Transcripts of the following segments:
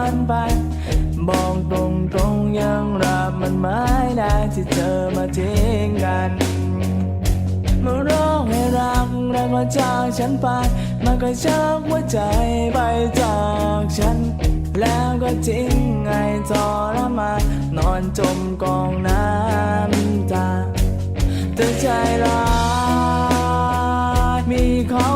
แค่ฝันไป บอกตรงตรงๆยังรับมันไม่ได้ที่เธอมาทิ้งกันมาร้องให้รักแรงมาจากฉันไป มันก็ชักหัวใจไปจากฉัน แล้วก็ทิ้งให้ทรมานนอนจมกองน้ำตาเธอใจร้ายมีเขา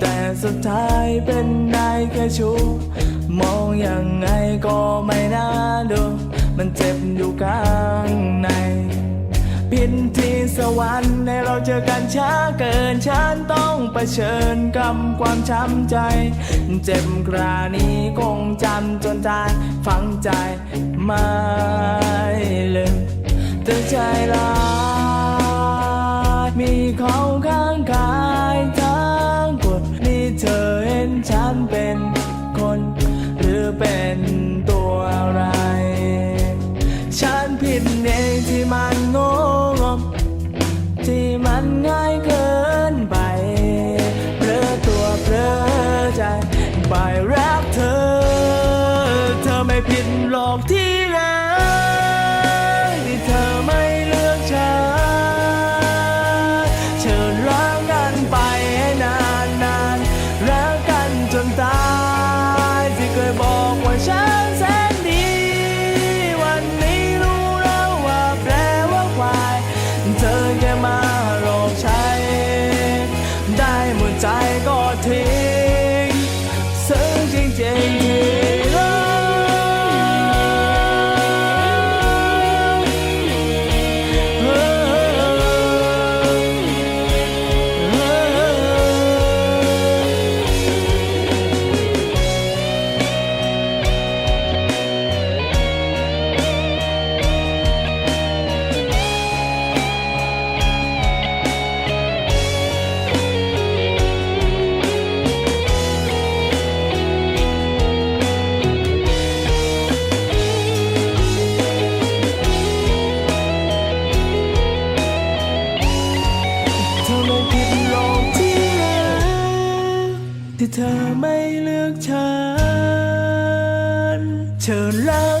แต่สุดท้ายเป็นได้แค่ชู้มองยังไงก็ไม่น่าดู มันเจ็บอยู่ข้าง นพินที่สวรรค์ในเราเจอกันช้าเกินฉันต้องเผชิญกับความช้ำใจ เจ็บกรานี้คงจำจนตายฝังใจไม่ลืมเธอใจร้าย ผิด เธอไม่เลือกฉันเชิญรักกันไปให้นา